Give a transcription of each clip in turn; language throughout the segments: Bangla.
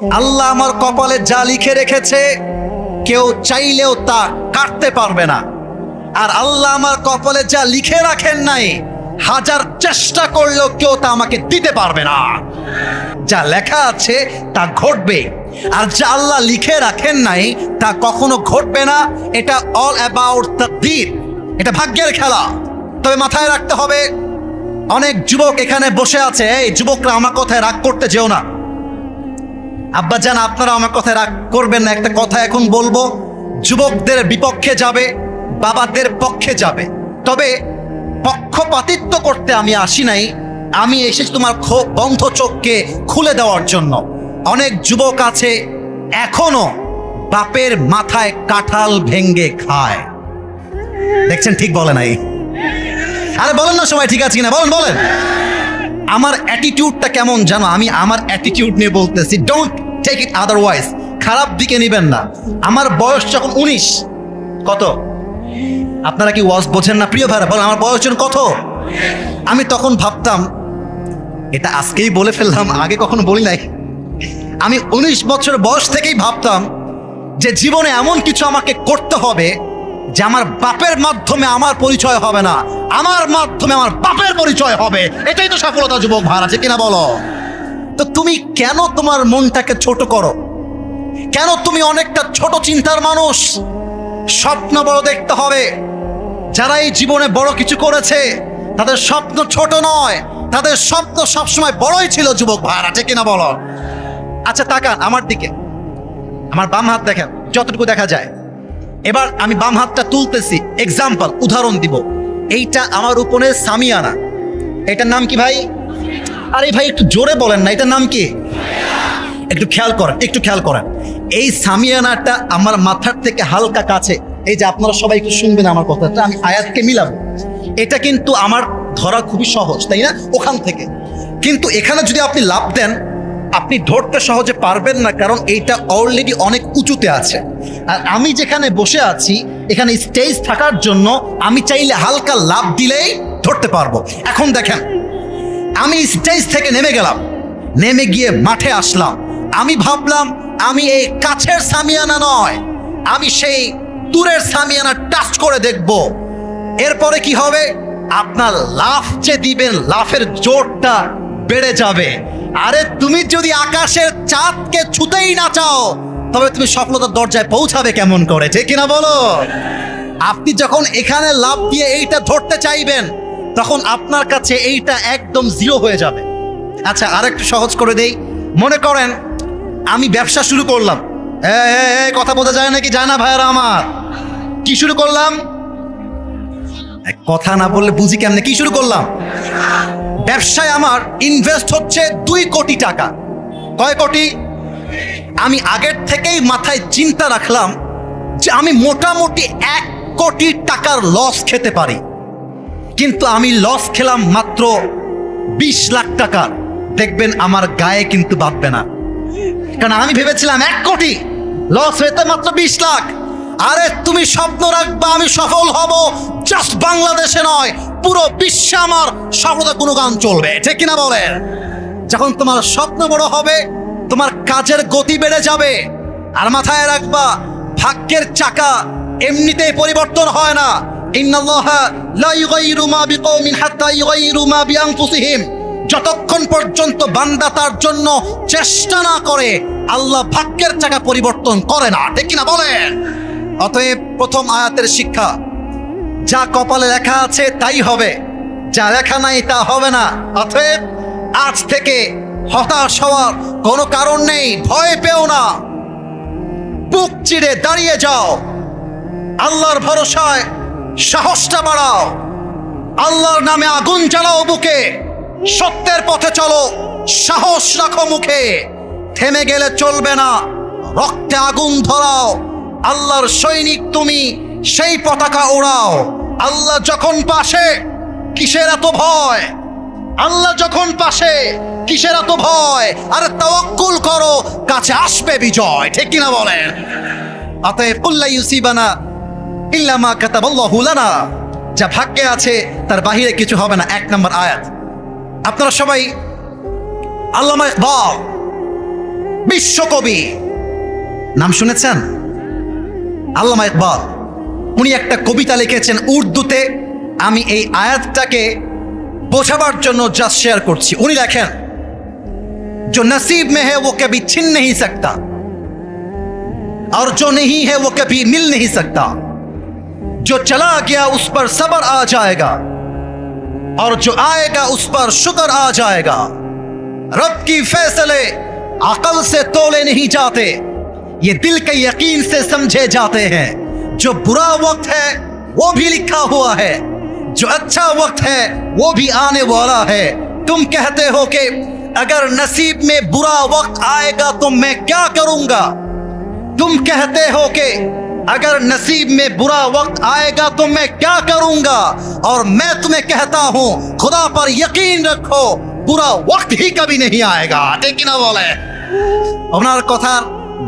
আল্লাহ আমার কপালে যা লিখে রেখেছে, কেউ চাইলেও তা কাটতে পারবে না। আর আল্লাহ আমার কপালে যা লিখে রাখেন নাই, হাজার চেষ্টা করলেও কেউ তা আমাকে দিতে পারবে না। যা লেখা আছে, তা ঘটবে। আর যা আল্লাহ লিখে রাখেন নাই, তা কখনো ঘটবে না। এটা অল অ্যাবাউট তাকদীর এটা ভাগ্যের খেলা। তবে মাথায় রাখতে হবে, অনেক যুবক এখানে বসে আছে, এই যুবকরা আমার কথায় রাগ করতে যেও না। আব্বা জান আপনারা আমার কথায় রাগ করবেন না। একটা কথা এখন বলব, যুবকদের বিপক্ষে যাবে, বাবাদের পক্ষে যাবে। তবে পক্ষপাতিত্ব করতে আমি আসি নাই। আমি এসেছি তোমার বন্ধ চোখকে খুলে দেওয়ার জন্য। অনেক যুবক আছে, এখনও বাপের মাথায় কাঁঠাল ভেঙ্গে খায়। দেখছেন, ঠিক বলে নাই? আরে বলেন না সবাই ঠিক আছে কিনা, বলেন বলেন। আমার অ্যাটিটিউডটা কেমন জানো? আমি আমার অ্যাটিটিউড নিয়ে বলতেছি ডোন্ট টেক ইট আদারওয়াইজ খারাপ দিকে নেবেন না। আমার বয়স যখন উনিশ, কত? আপনারা কি ওয়াজ বোঝেন না? প্রিয় ভাইরা, বলেন, আমার বয়স যখন কত? আমি তখন ভাবতাম, এটা আজকেই বলে ফেললাম, আগে কখনো বলি নাই। আমি উনিশ বছর বয়স থেকেই ভাবতাম যে জীবনে এমন কিছু আমাকে করতে হবে যে আমার বাপের মাধ্যমে আমার পরিচয় হবে না। আমার মাধ্যমে আমার বাপের পরিচয় হবে। এটাই তো সফলতা, যুবক ভার আছে কিনা বলো? তো তুমি কেন তোমার মনটাকে ছোট করো? কেন তুমি অনেকটা ছোট চিন্তার মানুষ? স্বপ্ন বড় দেখতে হবে। যারা এই জীবনে বড় কিছু করেছে, তাদের স্বপ্ন ছোট নয়। তাদের স্বপ্ন সবসময় বড়ই ছিল, যুবক ভার আছে কিনা বলো? আচ্ছা তাকান আমার দিকে। আমার বাম হাত দেখেন, যতটুকু দেখা যায়। এবার আমি বাম হাতটা তুলতেছি। এক্সাম্পল উদাহরণ দিব। এইটা আমার উপরে সামিয়ানা। এটার নাম কি ভাই? আরে ভাই, একটু জোরে বলেন না, এটার নাম কি? একটু খেয়াল করেন, একটু খেয়াল করেন। এই সামিয়ানাটা আমার মাথার থেকে হালকা কাছে, এই যে আপনারা সবাই একটু শুনবেন আমার কথাটা, আমি আয়াতকে মিলাবো। এটা কিন্তু আমার ধরা খুবই সহজ, তাই না? ওখান থেকে। কিন্তু এখানে যদি আপনি লাভ দেন, আপনি ধরতে সহজে পারবেন না, কারণ এইটা অলরেডি অনেক উঁচুতে আছে। আর আমি যেখানে বসে আছি, এখানে স্টেজ থাকার জন্য আমি চাইলে হালকা লাভ দিলেই ধরতে পারব। এখন দেখেন, আমি স্টেজ থেকে নেমে গেলাম। নেমে গিয়ে মাঠে আসলাম। আমি ভাবলাম, আমি এই কাছের সামিয়ানা নয়, আমি সেই দূরের সামিয়ানা টাচ করে দেখব। এরপরে কি হবে? আপনার লাফ যে দিবেন, লাফের জোরটা বেড়ে যাবে। আরে, তুমি যদি আকাশের চাঁদকে ছুতেই না চাও তবে তুমি সফলতার দরজায় পৌঁছাবে কেমন করে, ঠিক কিনা বলো? আপনি যখন এখানে লাভ দিয়ে এইটা ধরতে চাইবেন, তখন আপনার কাছে এইটা একদম জিরো হয়ে যাবে। আচ্ছা আর একটু সহজ করে দেই। মনে করেন, আমি ব্যবসা শুরু করলাম। কথা বোঝা যায় নাকি? যায় না ভাইয়ারা আমার? কি শুরু করলাম? কথা না বললে বুঝি কেমনে? কি শুরু করলাম? ব্যবসায় আমার ইনভেস্ট হচ্ছে দুই কোটি টাকা। কয় কোটি? আমি আগের থেকেই মাথায় চিন্তা রাখলাম যে আমি মোটামুটি এক কোটি টাকার লস খেতে পারি। কিন্তু আমি লস খেলাম মাত্র বিশ লাখ টাকার। দেখবেন আমার গায়ে কিন্তু বাঁধবে না। কারণ আমি ভেবেছিলাম এক কোটি লস হয়েছে মাত্র বিশ লাখ। আরে তুমি স্বপ্ন রাখবা, আমি সফল হব। জাস্ট বাংলাদেশে নয়, পুরো বিশ্বে আমার সফলতা কোনো গান চলবে। ঠিক কিনা বলেন? যখন তোমার স্বপ্ন বড় হবে তোমার কাজের গতি বেড়ে যাবে। আর মাথায় রাখবা, ভাগ্যের চাকা এমনিতেই পরিবর্তন হয় না। যতক্ষণ পর্যন্ত বান্দা তার জন্য চেষ্টা না করে, আল্লাহ ভাগ্যের চাকা পরিবর্তন করে না। ঠিক কিনা বলেন? অতএব প্রথম আয়াতের শিক্ষা, যা কপালে লেখা আছে তাই হবে, যা লেখা নাই তা হবে না। অতএব আজ থেকে হতাশ হওয়ার কোনো কারণ নেই, ভয় পেও না। বুক চিড়ে দাঁড়িয়ে যাও। আল্লাহর ভরসায় সাহসটা বাড়াও। আল্লাহর নামে আগুন জ্বালাও বুকে। সত্যের পথে চলো, সাহস রাখো মুখে। থেমে গেলে চলবে না, রক্তে আগুন ধরাও। আল্লাহর সৈনিক তুমি, সেই পতাকা ওড়াও। আল্লাহ যখন পাশে, কিসের এত ভয়? আল্লাহ যখন পাশে, কিসের এত ভয়? আরে তাওয়াক্কুল করো, কাছে আসবে বিজয়, ঠিক কিনা বলেন? অতএব কুল্লা ইউসিবানা ইল্লামা কাতাবাল্লাহু লানা। যা ভাগ্যে আছে, তার বাহিরে কিছু হবে না। এক নম্বর আয়াত। আপনারা সবাই আল্লামা ইকবাল বিশ্বকবি নাম শুনেছেন? আল্লামা ইকবাল। উনি একটা কবিতা লিখেছেন উর্দুতে। আমি এই আয়াতটাকে বোঝাবার জন্য জাস্ট শেয়ার করছি উনি লেখেন जो नसीब में है वो कभी छिन नहीं सकता और जो नहीं है वो कभी मिल नहीं सकता जो चला गया उस पर सबर आ जाएगा और जो आएगा उस पर शुक्र आ जाएगा रब की फैसले अकल से तोले नहीं जाते ये दिल के यकीन से समझे जाते हैं जो बुरा वक्त है वो भी लिखा हुआ है जो अच्छा वक्त है वो भी आने वाला है तुम कहते हो कि अगर नसीब में बुरा वक्त आएगा तो मैं क्या करूंगा तुम कहते हो कि अगर नसीब में बुरा वक्त आएगा तो मैं क्या करूंगा और मैं तुम्हें कहता हूं खुदा पर यकीन रखो बुरा वक्त ही कभी नहीं आएगा ঠিক কিনা বলে ওনার কথার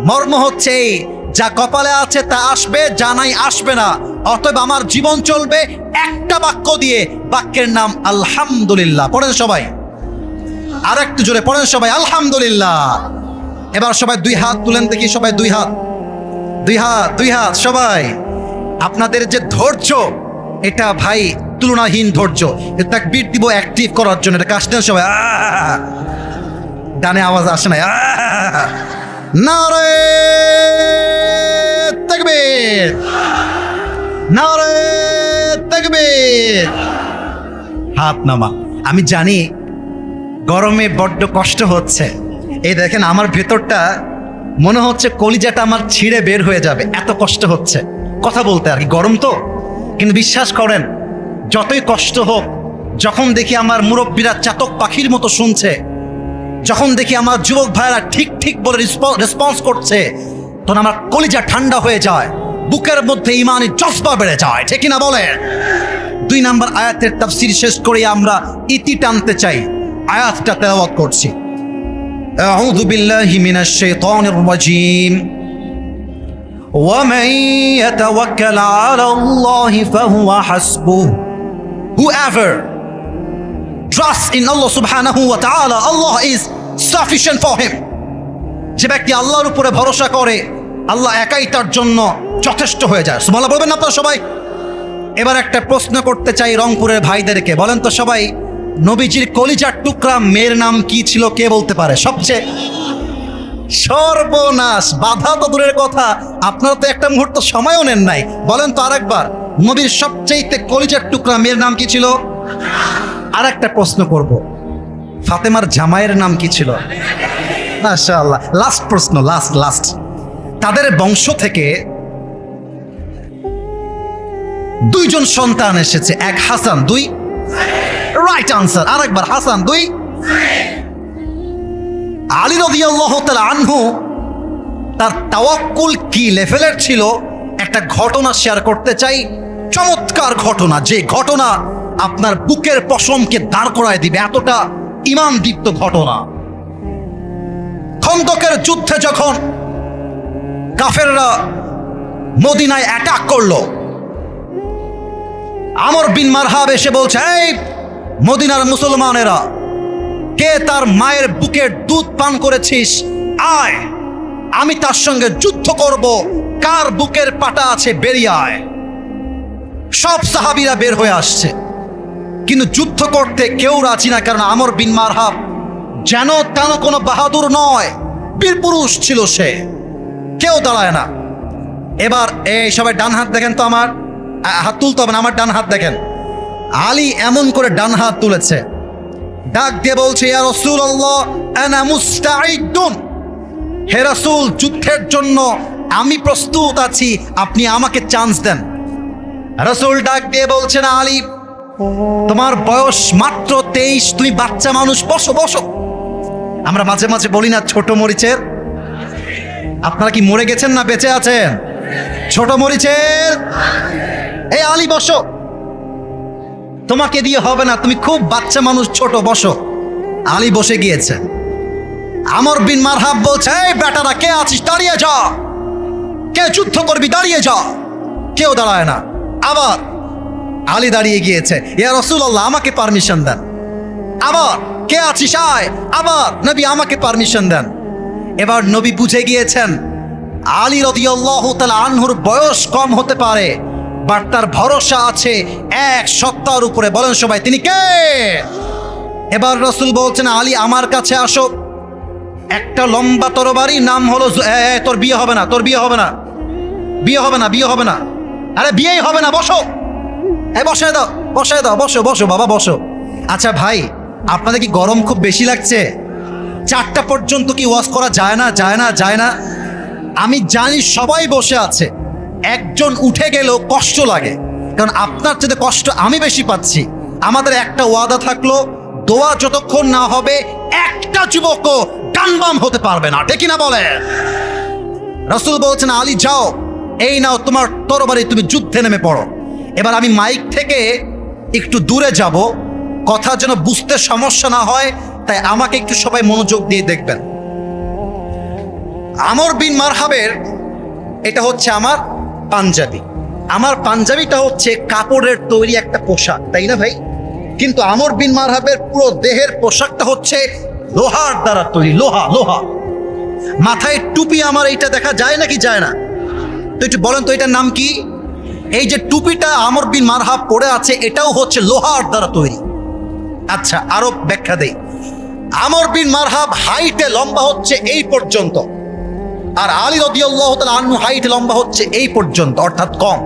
মর্ম হচ্ছে এই, যা কপালে আছে তা আসবে যা নাই আসবে না অতএব আমার জীবন চলবে একটা বাক্য দিয়ে। বাক্যের নাম আলহামদুলিল্লাহ। পড়েন সবাই। আর একটু জোরে পড়েন সবাই, আলহামদুলিল্লাহ। এবার সবাই দুই হাত তুলেন দেখি, সবাই দুই হাত। দুই হাত দুই হাত, সবাই। আপনাদের যে ধৈর্য, এটা ভাই তুলনাহীন ধৈর্য। তাকবীর দিব অ্যাক্টিভ করার জন্য। এটা কাজ নেন সবাই! ডানে আওয়াজ আসে না আহ! নারে তাকবীর। হাত নামা। আমি জানি গরমে বড্ড কষ্ট হচ্ছে। এই দেখেন, আমার ভেতরটা মনে হচ্ছে কলিজাটা আমার ছিঁড়ে বের হয়ে যাবে। এত কষ্ট হচ্ছে। কথা বলতে আর কি, গরম তো? কিন্তু বিশ্বাস করেন, যতই কষ্ট হোক, যখন দেখি আমার মুরব্বীরা চাতক পাখির মতো শুনছে, যখন দেখি আমার যুবক ভাইয়েরা ঠিক ঠিক বলে রেসপন্স করছে, তখন আমার কলিজা ঠান্ডা হয়ে যায়। বুকের মধ্যে ইমানি জজবা বেড়ে যায় ঠিক না বলেন দুই নাম্বার আয়াতের তাফসির শেষ করে আমরা ইতি টানতে চাই আয়াতটা তেলাওয়াত করছি أعوذ بالله من الشيطان الرجيم ومن يتوكل على الله فهو حسبه Whoever trusts in Allah subhanahu wa ta'ala Allah is sufficient for him যে ব্যক্তি আল্লাহর উপরে ভরসা করে আল্লাহ একাই তার জন্য যথেষ্ট হয়ে যায়। সুবহানাল্লাহ, বলবেন না আপনারা সবাই? এবার একটা প্রশ্ন করতে চাই রংপুরের ভাইদেরকে। বলেন তো সবাই, নবীজির কলিজার টুকরা মেয়ের নাম কি ছিল, কে বলতে পারে? সবচেয়ে সর্বনাশ, বাধা তো দূরের কথা। আপনারা তো একটা মুহূর্ত সময়ও নেন নাই। বলেন তো আরেকবার, নবীর সবচেয়ে কলিজার টুকরা মেয়ের নাম কি ছিল? আর একটা প্রশ্ন করব। ফাতেমার জামাইয়ের নাম কি ছিল? মাশাআল্লাহ লাস্ট প্রশ্ন লাস্ট লাস্ট তাদের বংশ থেকে দুইজন সন্তান এসেছে। এক হাসান, দুই রাইট আনসার আর একবার হাসান, দুই আলী রাদিয়াল্লাহু তাআলা আনহু, তার তাওয়াক্কুল কি লেভেলের ছিল? একটা ঘটনা শেয়ার করতে চাই। চমৎকার ঘটনা, যে ঘটনা আপনার বুকের পশমকে দাঁড় করায় দিবে, এতটা ইমান দীপ্ত ঘটনা। খন্দকের যুদ্ধে যখন কাফেররা মদিনায় অ্যাটাক করল। আমর বিন মারহাব এসে বলছে, এই মদিনার মুসলমানেরা, কে তার মায়ের বুকের দুধ পান করেছিস? আয়, আমি তার সঙ্গে যুদ্ধ করব। কার বুকের পাটা আছে বেরিয়ে আয়। সব সাহাবিরা বের হয়ে আসছে। কিন্তু যুদ্ধ করতে কেউ রাজি না, কারণ আমর বিন মারহাব যেন তেন কোনো বাহাদুর নয়, বীর পুরুষ ছিল সে। কেউ দাঁড়ায় না। এবার এই সবাই ডান হাত দেখেন তো আমার। হাত তুলতে হবে না, আমার ডান হাত দেখেন। আলী এমন করে ডান হাত তুলেছে। ডাক দিয়ে বলছে হে রাসূল, যুদ্ধের জন্য আমি প্রস্তুত আছি, আপনি আমাকে চান্স দেন। রাসূল ডাক দিয়ে বলছেন আলী, তোমার বয়স মাত্র তেইশ, তুমি বাচ্চা মানুষ, বসো বসো। আমরা মাঝে মাঝে বলি না, ছোট মরিচের। আপনারা কি মরে গেছেন না বেঁচে আছেন? ছোট মরিচের এই আলী, বসো। তোমাকে দিয়ে হবে না, তুমি খুব বাচ্চা মানুষ, ছোট, বসো। আলী বসে গিয়েছে। আমর বিন মারহাব বলছে, এই বেটারা, কে আছিস? দাঁড়িয়ে যা। কে যুদ্ধ করবি? দাঁড়িয়ে যা। কেউ দাঁড়ায় না। আবার আলী দাঁড়িয়ে গিয়েছে। ইয়া রসুল্লাহ আমাকে পারমিশন দেন। আবার, কে আছিস? আয়। আবার, নবী, আমাকে পারমিশন দেন। এবার নবী বুঝে গিয়েছেন, আলী রদিয়াল্লাহ তাআলা আনহুর বয়স কম হতে পারে, বাট তার ভরসা আছে এক সপ্তাহের উপরে। বলেন সবাই, তিনি কে? এবার রসুল বলছেন, আলী আমার কাছে আসো। একটা লম্বা তরবারি, নাম হলো তোর বিয়ে হবে না, তোর বিয়ে হবে না। বিয়ে হবে না, বিয়ে হবে না। আরে, বিয়েই হবে না, বসো। এ বসে দাও বসে দাও, বসো বসো, বাবা, বসো। আচ্ছা ভাই, আপনাদের কি গরম খুব বেশি লাগছে? চারটা পর্যন্ত কি ওয়াশ করা যায় না যায় না যায় না? আমি জানি সবাই বসে আছে। একজন উঠে গেলেও কষ্ট লাগে। কারণ আপনার চেয়ে কষ্ট আমি বেশি পাচ্ছি, আমাদের একটা ওয়াদা থাকল, দোয়া যতক্ষণ না হবে, একটা যুবকও ডানবাম হতে পারবে না। ঠিক না বলে রসুল বলছেন, আলী, যাও, এই নাও তোমার তরবারি, তুমি যুদ্ধে নেমে পড়ো। এবার আমি মাইক থেকে একটু দূরে যাব। কথা যেন বুঝতে সমস্যা না হয় তাই আমাকে একটু সবাই মনোযোগ দিয়ে দেখবেন। আমর বিন মারহাবের এটা হচ্ছে আমার পাঞ্জাবি। আমার পাঞ্জাবিটা হচ্ছে কাপড়ের তৈরি একটা পোশাক, তাই না ভাই? কিন্তু আমর বিন মারহাবের পুরো দেহের পোশাকটা হচ্ছে লোহার দ্বারা তৈরি, লোহা লোহা। মাথায় টুপি আমার এইটা দেখা যায় নাকি যায় না? তো একটু বলেন তো, এটার নাম কি? এই যে টুপিটা আমর বিন মারহাব পড়ে আছে, এটাও হচ্ছে লোহার দ্বারা তৈরি। আচ্ছা আরও ব্যাখ্যা দেই। আমর বিন মারহাব হাইটে লম্বা হচ্ছে এই পর্যন্ত। আর আলী রদিয়াল্লাহ তাআলা আনহু হাইট লম্বা হচ্ছে এই পর্যন্ত, অর্থাৎ কম।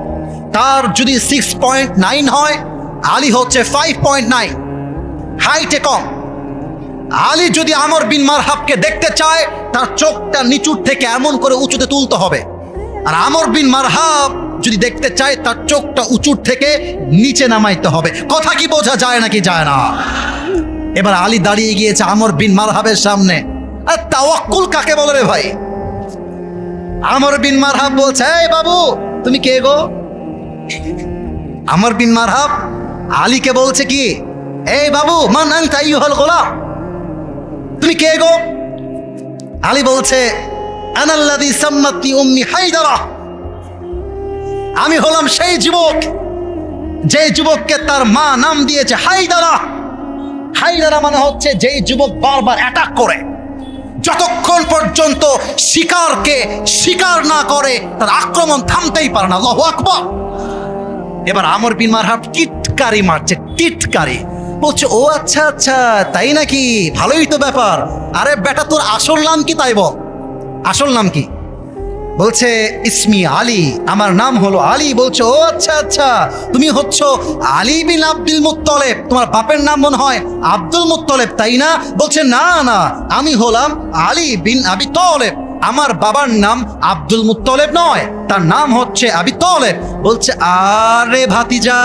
তার যদি সিক্স পয়েন্ট নাইন হয়, আলী হচ্ছে ফাইভ পয়েন্ট নাইন হাইটে কম। আলী যদি আমর বিন মারহাবকে দেখতে চায়, তার চোখটা নিচুর থেকে এমন করে উঁচুতে তুলতে হবে। আর আমর বিন মারহাব যদি দেখতে চায়, তার চোখটা উঁচুর থেকে নিচে নামাইতে হবে। কথা কি বোঝা যায় নাকি যায় না? এবার আলী দাঁড়িয়ে গিয়েছে আমর বিন মারহাবের সামনে। আর তাওয়াক্কুল কাকে বলে রে ভাই? আমর বিন মারহাব বলছে, এই বাবু, তুমি কে গো? আমর বিন মারহাব আলীকে বলছে কি, এই বাবু, মান আনতা আইয়ুহাল গোলাম? তুমি কে গো? আলী বলছে আনাল্লাদি সাম্মাতি উম্মি হায়দারা। আমি হলাম সেই যুবক, যে যুবককে তার মা নাম দিয়েছে হায়দারা। হায়দারা মানে হচ্ছে যেই যুবক বারবার অ্যাটাক করে। যতক্ষণ পর্যন্ত শিকারকে শিকার না করে, তার আক্রমণ থামতেই পারে না। আল্লাহু আকবার। এবার আমর বিন মারহাব টিটকারি মারছে, টিটকারি। বলছে, ও আচ্ছা আচ্ছা তাই নাকি? ভালোই তো ব্যাপার। আরে বেটা, তোর আসল নাম কি তাই বল? আসল নাম কি? বলছে, ইসমি আলী, আমার নাম হলো আলী। বলছে, ও আচ্ছা আচ্ছা তুমি হচ্ছ আলী বিন আব্দুল মুত্তলেব। তোমার বাপের নাম মনে হয় আব্দুল মুত্তলেব, তাই না? বলছে, না না, আমি হলাম আলী বিন আবি তলেব। আমার বাবার নাম আব্দুল মুত্তলেব নয়, তার নাম হচ্ছে আবি তলেব। বলছে, আরে ভাতিজা,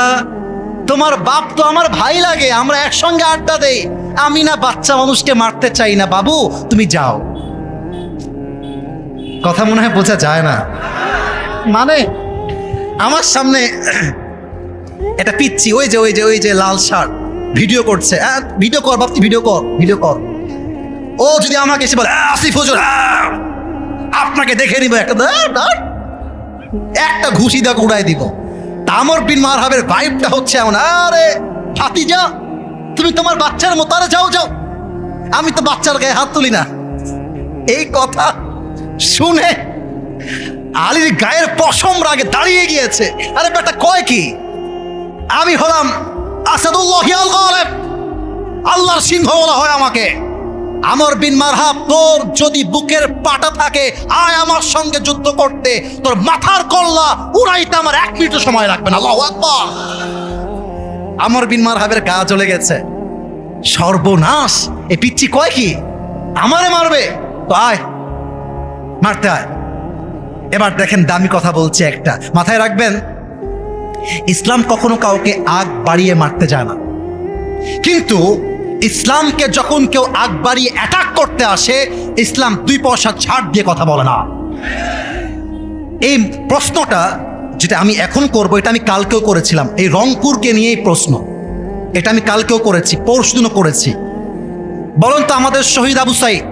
তোমার বাপ তো আমার ভাই লাগে, আমরা একসঙ্গে আড্ডা দেই। আমি না বাচ্চা মানুষকে মারতে চাই না, বাবু, তুমি যাও। কথা মনে হয় বোঝা যায় না। মানে আমার সামনে এটা পিচ্ছি, ওই যে ওই যে ওই যে লাল শার্ট, ভিডিও করছে। ভিডিও কর বাপতি, ভিডিও কর ভিডিও কর। ও যদি আমাকে এসে বলে আসিফ হুজুর আপনাকে দেখে নিব একটা। একটা ঘুষি দেখ উড়াই দিব। তামর বিন মারহাবের ভাইবটা হচ্ছে এমন, আরে, ভাতিজা, তুমি তোমার বাচ্চার মতো, আরে যাও যাও। আমি তো বাচ্চার গায়ে হাত তুলি না। এই কথা শুনে আলীর গায়ের পশম রাগে দাঁড়িয়ে গিয়েছে। আরে বেটা কয় কি? আমি হলাম আসাদুল্লাহ আল্লাহর সিংহ বলা হয় আমাকে। আমর বিন মারহাব, তোর যদি বুকের পাটা থাকে, আয় আমার সঙ্গে যুদ্ধ করতে। তোর মাথার কল্লা উড়াইতে আমার এক মিনিট সময় লাগবে না। আল্লাহু আকবার। আমর বিন মারহাবের গা চলে গেছে। সর্বনাশ। এ পিচ্ছি কয় কি? আমারে মারবে? তো আয়। মারতে আয় এবার দেখেন দামি কথা বলছে একটা। মাথায় রাখবেন, ইসলাম কখনো কাউকে আগ বাড়িয়ে মারতে যায় না। কিন্তু ইসলামকে যখন কেউ আগ বাড়িয়ে অ্যাটাক করতে আসে, ইসলাম দুই পয়সা ছাড় দিয়ে কথা বলে না। এই প্রশ্নটা যেটা আমি এখন করব, এটা আমি কালকেও করেছিলাম। এই রংপুরকে নিয়েই প্রশ্ন। এটা আমি কালকেও করেছি, পরশুদিনও করেছি। বলুন তো আমাদের শহীদ আবু সাইদ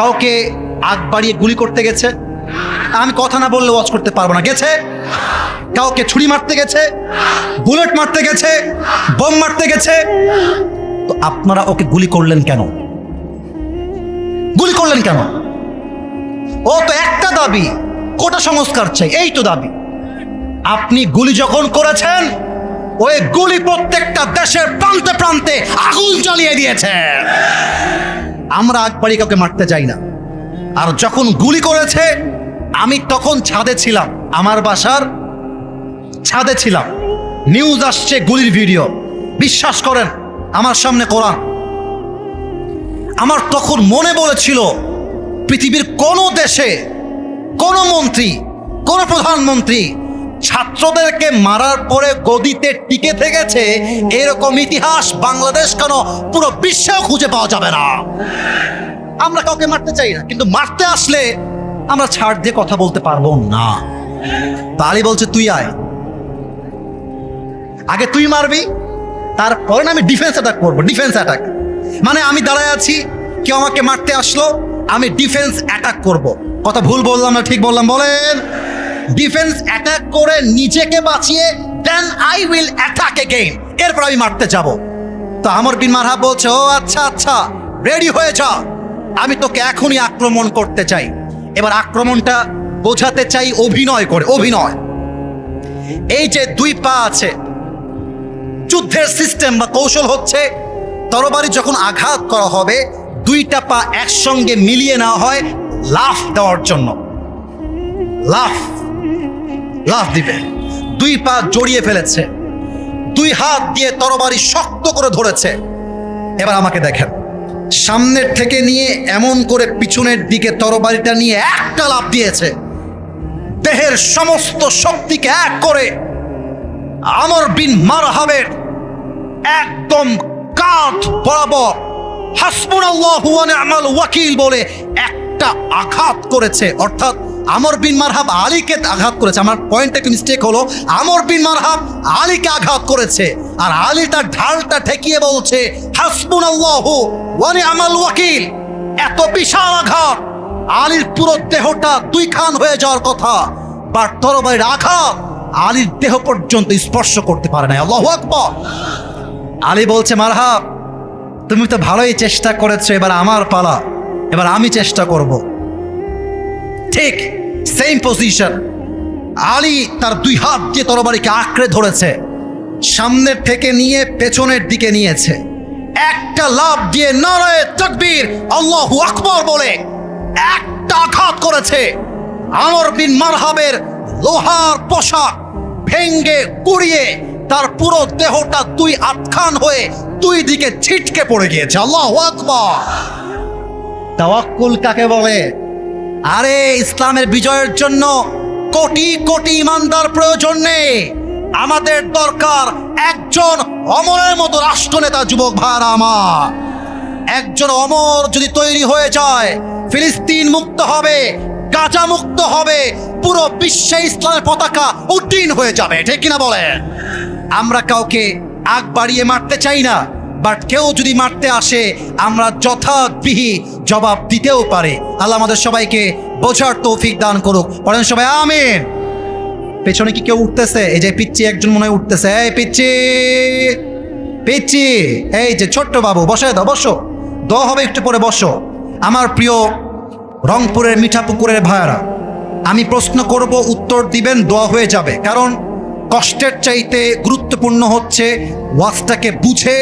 কাউকে আগ বাড়িয়ে গুলি করতে গেছে। আমি কথা না বললে ওয়াচ করতে পারব না। গেছে? কাউকে ছুরি মারতে গেছে? বুলেট মারতে গেছে? বোম মারতে গেছে? তো আপনারা ওকে গুলি করলেন কেন? গুলি করলেন কেন? ও তো একটা দাবি, কোটা সংস্কার চাই, এই তো দাবি। আপনি গুলি যখন করেছেন, ওই গুলি প্রত্যেকটা দেশের প্রান্তে প্রান্তে আগুন জ্বালিয়ে দিয়েছে আমরা আকবারি কাউকে মারতে যাই না। আর যখন গুলি করেছে, আমি তখন ছাদে ছিলাম। আমার বাসার ছাদে ছিলাম। নিউজ আসছে গুলির ভিডিও বিশ্বাস করেন, আমার সামনে কোরআন। আমার তখন মনে বলেছিল, পৃথিবীর কোনো দেশে কোনো মন্ত্রী, কোনো প্রধানমন্ত্রী ছাত্রদেরকে মারার পরে গদিতে টিকে থেকেছে, এরকম ইতিহাস বাংলাদেশ কেন পুরো বিশ্বেও খুঁজে পাওয়া যাবে না? আমরা কাউকে মারতে চাই না, কিন্তু মারতে আসলে আমরা ছাড় দিয়ে কথা বলতে পারব না। তালি বলছে, তুই আয়। আগে তুই মারবি, তারপরে আমি ডিফেন্স অ্যাটাক করব ডিফেন্স অ্যাটাক মানে আমি দাঁড়ায় আছি, কেউ আমাকে মারতে আসলো, আমি ডিফেন্স অ্যাটাক করব। কথা ভুল বললাম না, ঠিক বললাম, বলেন। ডিফেন্স অ্যাটাক করে নিজেকে বাঁচিয়ে then I will attack again এরপর আমি মারতে যাব। তো আমর বিন মারহাব বলছে, ও আচ্ছা আচ্ছা রেডি হয়ে যা। আমি তোকে এখনই আক্রমণ করতে চাই। এবার আক্রমণটা বোঝাতে চাই অভিনয় করে, অভিনয়। এই যে দুই পা আছে, যুদ্ধের সিস্টেম বা কৌশল হচ্ছে, তরবারি যখন আঘাত করা হবে, দুইটা পা একসঙ্গে মিলিয়ে নেওয়া হয়, লাফ দেওয়ার জন্য। লাফ। লাফ দিবে। দুই পা জড়িয়ে ফেলেছে। দুই হাত দিয়ে তরবারি শক্ত করে ধরেছে। এবার আমাকে দেখেন। সামনের থেকে নিয়ে এমন করে পিছনের দিকে তরবারিটা নিয়ে একটা লাফ দিয়েছে। দেহের সমস্ত শক্তিকে এক করে আমর বিন মারহাবের একদম কাঁধ বরাবর হাসবুন আল্লাহ ওয়াকিল বলে একটা আঘাত করেছে। অর্থাৎ আমর বিন মারহাব আলীকে আঘাত করেছে। আমার পয়েন্ট একটু মিস্টেক হলো। আমর বিন মারহাব আলীকে আঘাত করেছে। আর আলী তার ঢালটা ঠেকিয়ে বলছে হাসবুন আল্লাহ ওয়ানি আমাল ওয়াকিল। এত বিশাল আঘাত। আলীর পুরো দেহটা দুই খান হয়ে যাওয়ার কথা। বা তরবারির আঘাত আলীর দেহ পর্যন্ত স্পর্শ করতে পারে না আল্লাহ আকবর। আলী বলছে, মারহাব, তুমি তো ভালোই চেষ্টা করেছ। এবার আমার পালা। এবার আমি চেষ্টা করব। ঠিক সেম পজিশন আলী তার দুই হাত দিয়ে তরবারিকে আঁকড়ে ধরেছে, সামনের থেকে নিয়ে পেছনের দিকে নিয়েছে। একটা লাভ দিয়ে নারায় তকবীর আল্লাহু আকবর বলে একটা আঘাত করেছে। আমর বিন মারহাবের লোহার পোশাক ভেঙ্গে কুড়িয়ে তার পুরো দেহটা দুই আটখান হয়ে দুই দিকে ছিটকে পড়ে গিয়েছে। আল্লাহ আকবর। তাওয়াক্কুল কাকে বলে? আরে, ইসলামের বিজয়ের জন্য কোটি কোটি ইমানদার প্রয়োজন নেই। আমাদের দরকার একজন অমরের মতো রাষ্ট্রনেতা, যুবক ভাইরা আমার। একজন অমর যদি তৈরি হয়ে যায়, ফিলিস্তিন মুক্ত হবে, গাজা মুক্ত হবে, পুরো বিশ্বে ইসলামের পতাকা উড্ডীন হয়ে যাবে, ঠিক কিনা বলে আমরা কাউকে আগ বাড়িয়ে মারতে চাই না। বাট কেউ যদি মারতে আসে, আমরা যথাবিহি জবাব দিতেও পারে। আল্লাহ আমাদের সবাইকে বোঝার তৌফিক দান করুক। পড়েন সবাই, আমিন। পেছনে কি কেউ উঠতেছে? এই যে পিচ্ছি একজন মনে হয় উঠতেছে। এই পিচ্ছি পিচ্ছি এই যে ছোট্ট বাবু, বসে দাও, বসো। দ হবে একটু পরে, বসো। আমার প্রিয় রংপুরের মিঠাপুকুরের ভাইয়ারা, আমি প্রশ্ন করব, উত্তর দিবেন, দোয়া হয়ে যাবে। কারণ কষ্টের চাইতে গুরুত্বপূর্ণ হচ্ছে ওয়াজটাকে বুঝে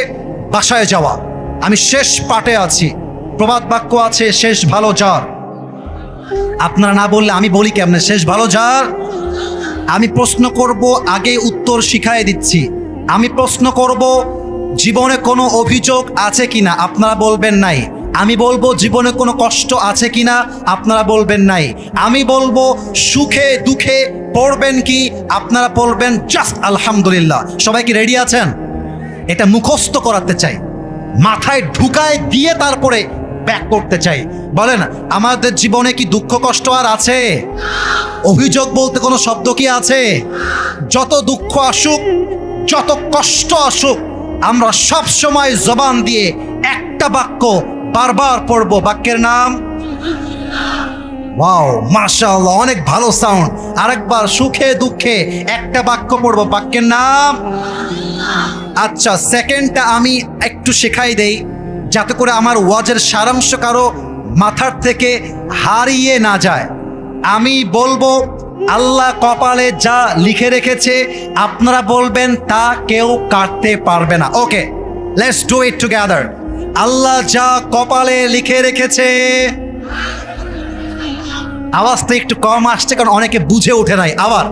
বাসায় যাওয়া। আমি শেষ পাটে আছি। প্রবাদ বাক্য আছে, শেষ ভালো যার। আপনারা না বললে আমি বলি কেমনে? শেষ ভালো যার? আমি প্রশ্ন করব, আগে উত্তর শিখাই দিচ্ছি। আমি প্রশ্ন করব, জীবনে কোনো অভিযোগ আছে কিনা? আপনারা বলবেন নাই। আমি বলব, জীবনে কোনো কষ্ট আছে কিনা? আপনারা বলবেন নাই। আমি বলব, সুখে দুঃখে পড়বেন কি? আপনারা বলবেন, জাস্ট আলহামদুলিল্লাহ। সবাই কি রেডি আছেন? এটা মুখস্থ করাতে চাই। মাথায় ঢুকায় দিয়ে তারপরে ব্যাক করতে চাই। বলেন, আমাদের জীবনে কি দুঃখ, কষ্ট আর আছে? অভিযোগ বলতে কোনো শব্দ কি আছে? যত দুঃখ আসুক, যত কষ্ট আসুক, আমরা সব সময় জবান দিয়ে একটা বাক্য বারবার পড়ব। বাক্যের নাম? ওয়াও, মাশাআল্লাহ, অনেক ভালো সাউন্ড আরেকবার সুখে দুঃখে একটা বাক্য পড়ব। বাক্যের নাম? আচ্ছা সেকেন্ডটা আমি একটু শেখাই দেই, যাতে করে আমার ওয়াজের সারাংশ কারও মাথার থেকে হারিয়ে না যায়। আমি বলব, আল্লাহ কপালে যা লিখে রেখেছে, আপনারা বলবেন, তা কেউ কাটতে পারবে না। Okay let's do it together Allah যা কপালে লিখে রেখেছে, আওয়াজটা একটু কম আসছে, কারণ অনেকে বুঝে ওঠে নাই। আবার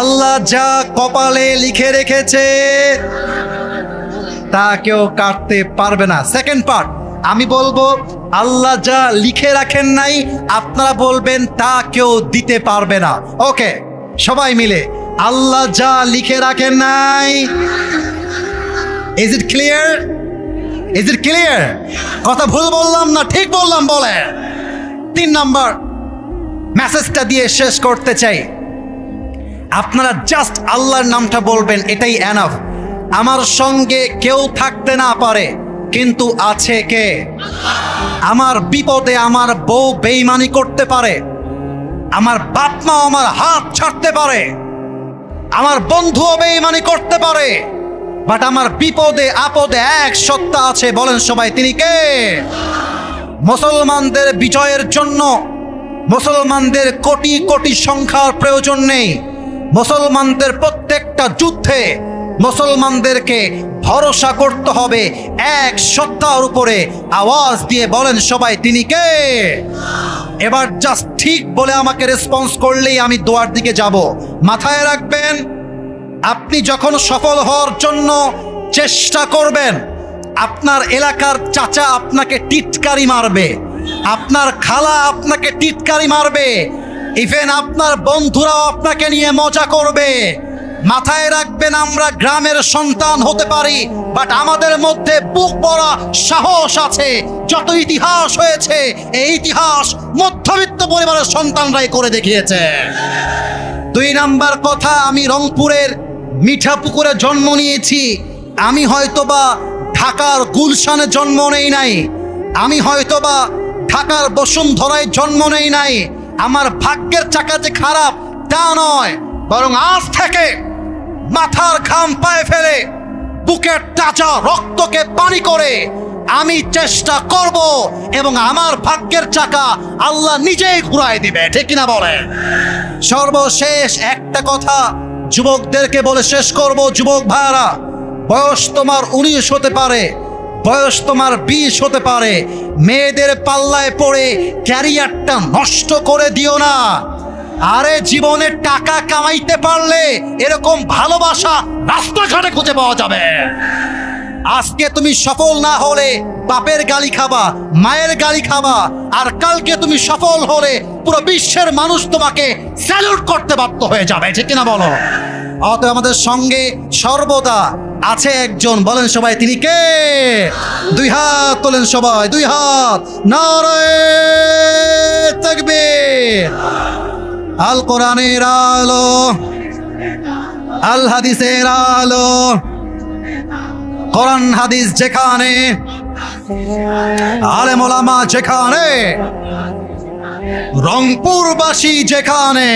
আল্লাহ যা কপালে লিখে রেখেছে, তা কেউ কাটতে পারবে না। সেকেন্ড পার্ট আমি বলব, আল্লাহ যা লিখে রাখেন নাই, আপনারা বলবেন, তা কেউ দিতে পারবে না। ওকে সবাই মিলে, আল্লাহ যা লিখে রাখেন নাই is it clear is it clear কথা ভুল বললাম না, ঠিক বললাম বলে। তিন নাম্বার মেসেজটা দিয়ে শেষ করতে চাই। আপনারা জাস্ট আল্লাহর নামটা বলবেন, এটাই এনাফ আমার সঙ্গে কেউ থাকতে না পারে, কিন্তু আছে কে? আমার বিপদে আমার বউ বেইমানি করতে পারে, আমার বাপ মা আমার হাত ছাড়তে পারে, আমার বন্ধুও বেইমানি করতে পারে বাট আমার বিপদে আপদে এক সত্তা আছে, বলেন সবাই, তিনি কে? মুসলমানদের বিজয়ের জন্য, মুসলমানদের কোটি কোটি সংখ্যার প্রয়োজন নেই। মুসলমানদের প্রত্যেকটা যুদ্ধে মুসলমানদেরকে ভরসা করতে হবে। এক সত্তার উপরে আওয়াজ দিয়ে বলেন সবাই, তিনি কে? এবার জাস্ট ঠিক বলে আমাকে রেসপন্স করলেই আমি দোয়ার দিকে যাব। মাথায় রাখবেন, আপনি যখন সফল হওয়ার জন্য চেষ্টা করবেন, আপনার এলাকার চাচা আপনাকে টিটকারি মারবে, আপনার খালা আপনাকে টিটকারি মারবে ইভেন আপনার বন্ধুরাও আপনাকে নিয়ে মজা করবে। মাথায় রাখবেন, আমরা গ্রামের সন্তান হতে পারি বাট আমাদের মধ্যে বুক পড়া সাহস আছে। যত ইতিহাস হয়েছে, এই ইতিহাস মধ্যবিত্ত পরিবারের সন্তানরাই করে দেখিয়েছে। দুই নাম্বার কথা, আমি রংপুরের মিঠা মিঠাপুকুরে জন্ম নিয়েছি। আমি হয়তোবা ঢাকার গুলশানে জন্ম নেই নাই। আমি হয়তোবা ঢাকার বসুন্ধরায় জন্ম নেই নাই। আমার ভাগ্যের চাকা যে খারাপ, তা নয়। বরং আজ থেকে মাথার ঘাম পায়ে ফেলে, বুকের টাচা রক্তকে পানি করে আমি চেষ্টা করব এবং আমার ভাগ্যের চাকা আল্লাহ নিজেই ঘুরায় দিবে। ঠিক না বলে? সর্বশেষ একটা কথা যুবকদেরকে বলে শেষ করব। যুবক ভাইরা বয়স তোমার উনিশ হতে পারে। বয়স তোমার বিশ হতে পারে। মেয়েদের পাল্লায় পড়ে ক্যারিয়ারটা নষ্ট করে দিও না। আরে জীবনে টাকা কামাইতে পারলে এরকম ভালোবাসা রাস্তাঘাটে খুঁজে পাওয়া যাবে। আজকে তুমি সফল না হলে বাপের গালি খাবা, মায়ের গালি খাবা, আর কালকে তুমি সফল হলে পুরো বিশ্বের মানুষ তোমাকে স্যালুট করতে বাধ্য হয়ে যাবে, ঠিক কিনা বলো? অত আমাদের সঙ্গে সর্বদা আছে একজন। বলেন সবাই, তিনি কে? দুই হাত তোলেন সবাই, দুই হাত। থাকবে আল কোরআনের আলো, আল হাদিসের আলো, কোরআন হাদিস যেখানে, আলেম ওলামা যেখানে, রংপুরবাসী যেখানে।